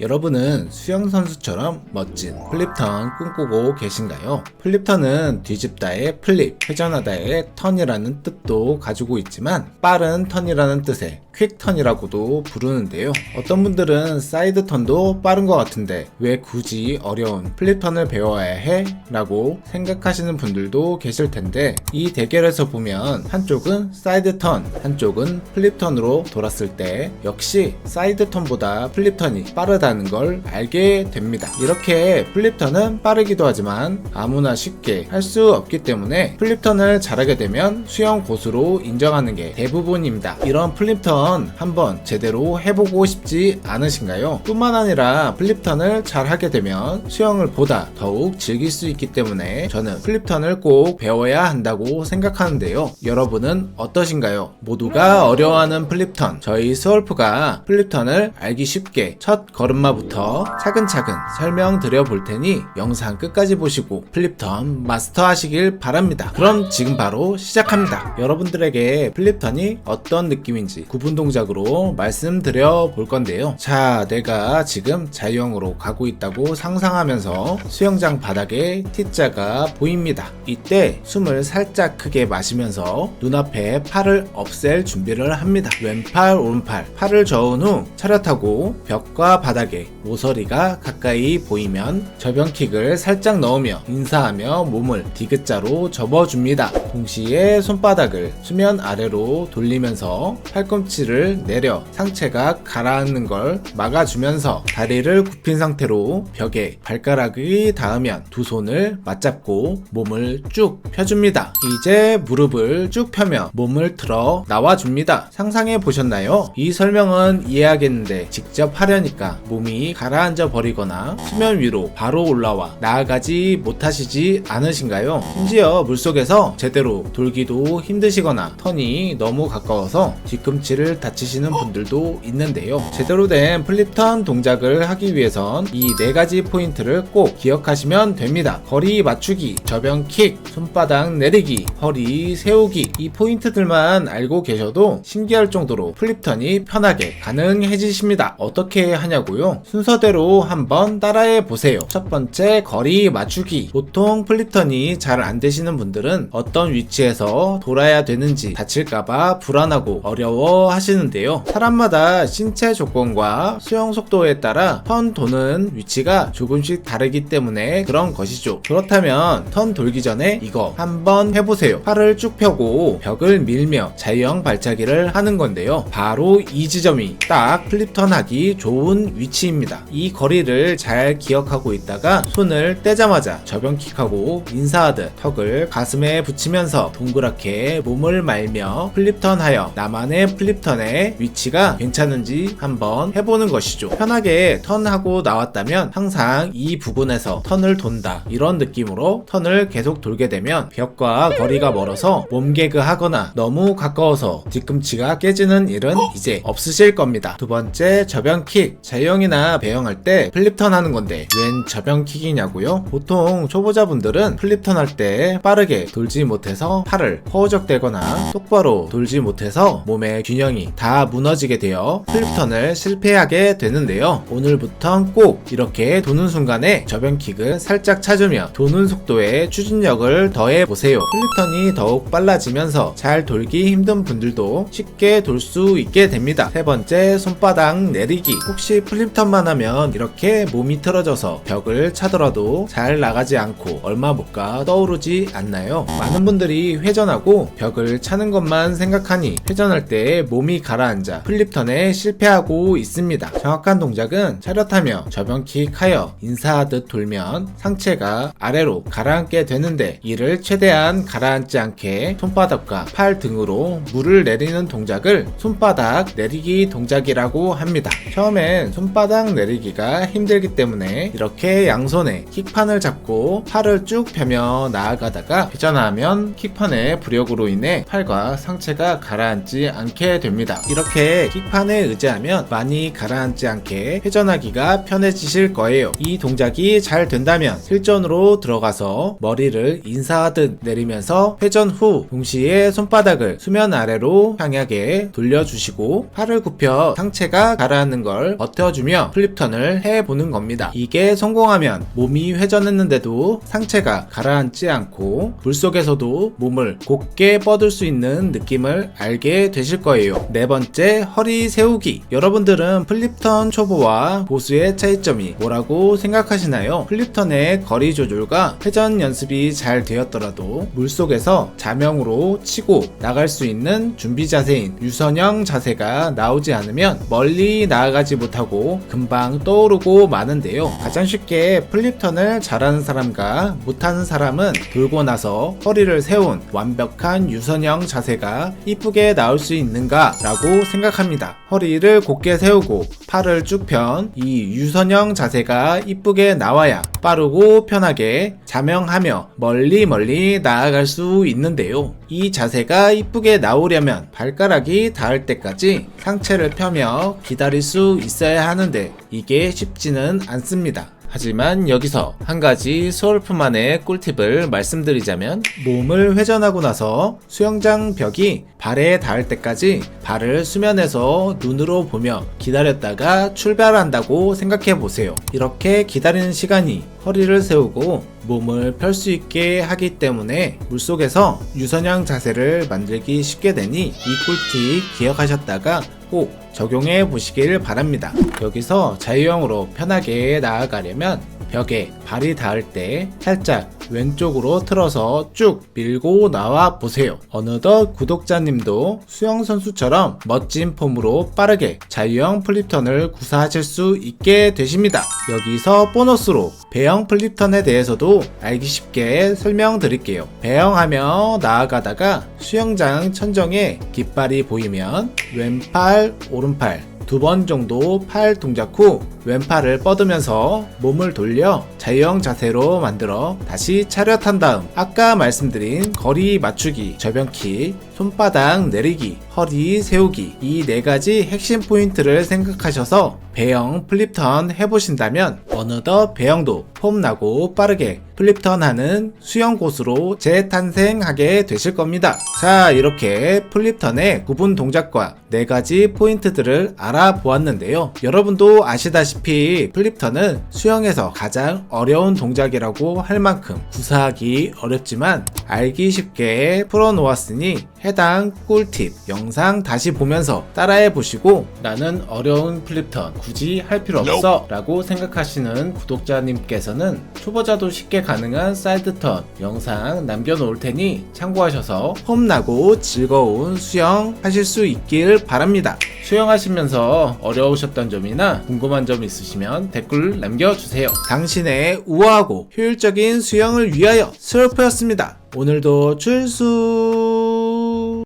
여러분은 수영 선수처럼 멋진 플립턴 꿈꾸고 계신가요? 플립턴은 뒤집다의 플립, 회전하다의 턴이라는 뜻도 가지고 있지만 빠른 턴이라는 뜻의 퀵턴이라고도 부르는데요. 어떤 분들은 사이드 턴도 빠른 것 같은데 왜 굳이 어려운 플립턴을 배워야 해? 라고 생각하시는 분들도 계실 텐데 이 대결에서 보면 한쪽은 사이드 턴, 한쪽은 플립턴으로 돌았을 때 역시 사이드 턴보다 플립턴이 빠르다는 걸 알게 됩니다. 이렇게 플립턴은 빠르기도 하지만 아무나 쉽게 할 수 없기 때문에 플립턴을 잘하게 되면 수영 고수로 인정하는 게 대부분입니다. 이런 플립턴 한번 제대로 해보고 싶지 않으신가요? 뿐만 아니라 플립턴을 잘 하게 되면 수영을 보다 더욱 즐길 수 있기 때문에 저는 플립턴을 꼭 배워야 한다고 생각하는데요. 여러분은 어떠신가요? 모두가 어려워하는 플립턴. 저희 스월프가 플립턴을 알기 쉽게 첫 걸음마부터 차근차근 설명드려 볼 테니 영상 끝까지 보시고 플립턴 마스터 하시길 바랍니다. 그럼 지금 바로 시작합니다. 여러분들에게 플립턴이 어떤 느낌인지 구분 동작으로 말씀드려 볼 건데요. 자, 내가 지금 자유형으로 가고 있다고 상상하면서 수영장 바닥에 T자가 보입니다. 이때 숨을 살짝 크게 마시면서 눈앞에 팔을 없앨 준비를 합니다. 왼팔, 오른팔, 팔을 저은 후 차렷하고 벽과 바닥에 모서리가 가까이 보이면 저변킥을 살짝 넣으며 인사하며 몸을 디귿자로 접어줍니다. 동시에 손바닥을 수면 아래로 돌리면서 팔꿈치를 내려 상체가 가라앉는 걸 막아주면서 다리를 굽힌 상태로 벽에 발가락이 닿으면 두 손을 맞잡고 몸을 쭉 펴줍니다. 이제 무릎을 쭉 펴며 몸을 틀어 나와줍니다. 상상해 보셨나요? 이 설명은 이해하겠는데 직접 하려니까 몸이 가라앉아 버리거나 수면 위로 바로 올라와 나아가지 못하시지 않으신가요? 심지어 물속에서 제대로 돌기도 힘드시거나 턴이 너무 가까워서 뒤꿈치를 다치시는 분들도 있는데요. 제대로 된 플립턴 동작을 하기 위해선 이 네 가지 포인트를 꼭 기억하시면 됩니다. 거리 맞추기, 저변 킥, 손바닥 내리기, 허리 세우기 이 포인트들만 알고 계셔도 신기할 정도로 플립턴이 편하게 가능해지십니다. 어떻게 하냐고요? 순서대로 한번 따라해 보세요. 첫 번째 거리 맞추기. 보통 플립턴이 잘 안 되시는 분들은 어떤 위치에서 돌아야 되는지 다칠까봐 불안하고 어려워 하시는데요. 사람마다 신체 조건과 수영 속도에 따라 턴 도는 위치가 조금씩 다르기 때문에 그런 것이죠. 그렇다면 턴 돌기 전에 이거 한번 해보세요. 팔을 쭉 펴고 벽을 밀며 자유형 발차기를 하는 건데요. 바로 이 지점이 딱 플립턴 하기 좋은 위치입니다. 이 거리를 잘 기억하고 있다가 손을 떼자마자 저변킥하고 인사하듯 턱을 가슴에 붙이면서 동그랗게 몸을 말며 플립턴 하여 나만의 플립턴 의 위치가 괜찮은지 한번 해보는 것이죠. 편하게 턴하고 나왔다면 항상 이 부분에서 턴을 돈다 이런 느낌으로 턴을 계속 돌게 되면 벽과 거리가 멀어서 몸개그 하거나 너무 가까워서 뒤꿈치가 깨지는 일은 이제 없으실 겁니다. 두 번째 저변킥 자유형이나 배영할 때 플립턴 하는 건데 웬 저변킥이냐고요? 보통 초보자분들은 플립턴 할 때 빠르게 돌지 못해서 팔을 허우적대거나 똑바로 돌지 못해서 몸의 균형이 다 무너지게 되어 플립턴을 실패하게 되는데요. 오늘부턴 꼭 이렇게 도는 순간에 저변킥을 살짝 찾으며 도는 속도에 추진력을 더해 보세요. 플립턴이 더욱 빨라지면서 잘 돌기 힘든 분들도 쉽게 돌 수 있게 됩니다. 세 번째 손바닥 내리기. 혹시 플립턴만 하면 이렇게 몸이 틀어져서 벽을 차더라도 잘 나가지 않고 얼마 못 가 떠오르지 않나요? 많은 분들이 회전하고 벽을 차는 것만 생각하니 회전할 때 몸이 가라앉아 플립턴에 실패하고 있습니다. 정확한 동작은 차렷하며 저변킥하여 인사하듯 돌면 상체가 아래로 가라앉게 되는데 이를 최대한 가라앉지 않게 손바닥과 팔 등으로 물을 내리는 동작을 손바닥 내리기 동작이라고 합니다. 처음엔 손바닥 내리기가 힘들기 때문에 이렇게 양손에 킥판을 잡고 팔을 쭉 펴며 나아가다가 회전하면 킥판의 부력으로 인해 팔과 상체가 가라앉지 않게 됩니다. 됩니다. 이렇게 킥판에 의지하면 많이 가라앉지 않게 회전하기가 편해지실 거예요. 이 동작이 잘 된다면 실전으로 들어가서 머리를 인사하듯 내리면서 회전 후 동시에 손바닥을 수면 아래로 향하게 돌려주시고 팔을 굽혀 상체가 가라앉는 걸 버텨주며 플립턴을 해보는 겁니다. 이게 성공하면 몸이 회전했는데도 상체가 가라앉지 않고 물속에서도 몸을 곧게 뻗을 수 있는 느낌을 알게 되실 거예요. 네 번째, 허리 세우기. 여러분들은 플립턴 초보와 보수의 차이점이 뭐라고 생각하시나요? 플립턴의 거리 조절과 회전 연습이 잘 되었더라도 물속에서 자명으로 치고 나갈 수 있는 준비 자세인 유선형 자세가 나오지 않으면 멀리 나아가지 못하고 금방 떠오르고 마는데요. 가장 쉽게 플립턴을 잘하는 사람과 못하는 사람은 돌고 나서 허리를 세운 완벽한 유선형 자세가 이쁘게 나올 수 있는가 라고 생각합니다. 허리를 곧게 세우고 팔을 쭉 편 이 유선형 자세가 이쁘게 나와야 빠르고 편하게 자명하며 멀리 멀리 나아갈 수 있는데요. 이 자세가 이쁘게 나오려면 발가락이 닿을 때까지 상체를 펴며 기다릴 수 있어야 하는데 이게 쉽지는 않습니다. 하지만 여기서 한 가지 소울프만의 꿀팁을 말씀드리자면 몸을 회전하고 나서 수영장 벽이 발에 닿을 때까지 발을 수면에서 눈으로 보며 기다렸다가 출발한다고 생각해 보세요. 이렇게 기다리는 시간이 허리를 세우고 몸을 펼 수 있게 하기 때문에 물속에서 유선형 자세를 만들기 쉽게 되니 이 꿀팁 기억하셨다가 꼭 적용해 보시길 바랍니다. 여기서 자유형으로 편하게 나아가려면 벽에 발이 닿을 때 살짝 왼쪽으로 틀어서 쭉 밀고 나와 보세요. 어느덧 구독자님도 수영 선수처럼 멋진 폼으로 빠르게 자유형 플립턴을 구사하실 수 있게 되십니다. 여기서 보너스로 배영 플립턴에 대해서도 알기 쉽게 설명드릴게요. 배영하며 나아가다가 수영장 천정에 깃발이 보이면 왼팔, 오른팔 두 번 정도 팔 동작 후 왼팔을 뻗으면서 몸을 돌려 자유형 자세로 만들어 다시 차렷한 다음 아까 말씀드린 거리 맞추기, 저변킥, 손바닥 내리기, 허리 세우기 이 네 가지 핵심 포인트를 생각하셔서 배영 플립턴 해보신다면 어느덧 배영도 폼나고 빠르게 플립턴 하는 수영 곳으로 재탄생하게 되실 겁니다. 자, 이렇게 플립턴의 구분 동작과 네 가지 포인트들을 알아보았는데요. 여러분도 아시다시피 플립턴은 수영에서 가장 어려운 동작이라고 할 만큼 구사하기 어렵지만 알기 쉽게 풀어놓았으니 해당 꿀팁 영상 다시 보면서 따라해 보시고 나는 어려운 플립턴 굳이 할 필요 없어 라고 생각하시는 구독자님께서는 초보자도 쉽게 가능한 사이드턴 영상 남겨놓을 테니 참고하셔서 폼나고 즐거운 수영 하실 수 있길 바랍니다. 수영하시면서 어려우셨던 점이나 궁금한 점 있으시면 댓글 남겨주세요. 당신의 우아하고 효율적인 수영을 위하여 슬프였습니다. 오늘도 출수!